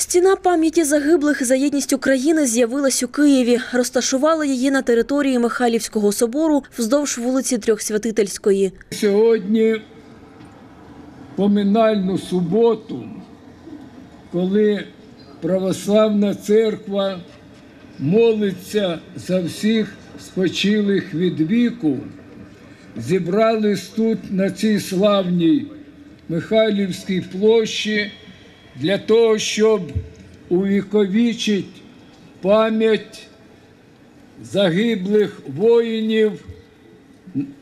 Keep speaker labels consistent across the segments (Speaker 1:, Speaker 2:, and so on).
Speaker 1: Стіна пам'яті загиблих за єдність України з'явилась у Києві. Розташували її на території Михайлівського собору вздовж вулиці Трьохсвятительської.
Speaker 2: Сьогодні поминальну суботу, коли православна церква молиться за всіх спочилих від віку, зібрались тут на цій славній Михайлівській площі для того, щоб увіковічити пам'ять загиблих воїнів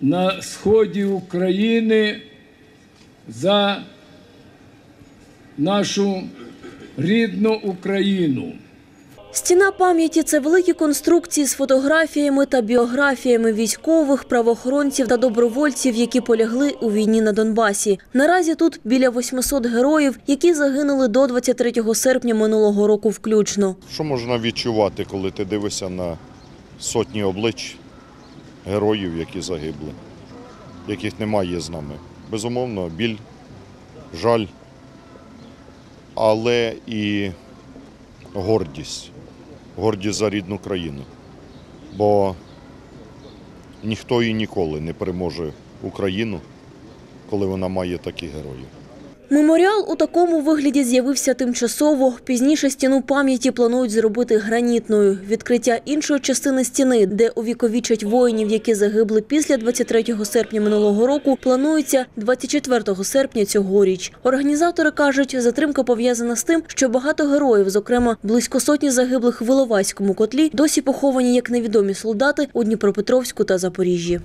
Speaker 2: на сході України за нашу рідну Україну.
Speaker 1: Стіна пам'яті це великі конструкції з фотографіями та біографіями військових, правоохоронців та добровольців, які полягли у війні на Донбасі. Наразі тут біля 800 героїв, які загинули до 23 серпня минулого року включно.
Speaker 3: Що можна відчувати, коли ти дивишся на сотні облич героїв, які загибли, яких немає з нами? Безумовно, біль, жаль, але і гордість. Гордість за рідну країну. Бо ніхто і ніколи не переможе Україну, коли вона має таких героїв.
Speaker 1: Меморіал у такому вигляді з'явився тимчасово. Пізніше стіну пам'яті планують зробити гранітною. Відкриття іншої частини стіни, де увіковічать воїнів, які загибли після 23 серпня минулого року, планується 24 серпня цьогоріч. Організатори кажуть, затримка пов'язана з тим, що багато героїв, зокрема близько сотні загиблих в Іловайському котлі, досі поховані як невідомі солдати у Дніпропетровську та Запоріжжі.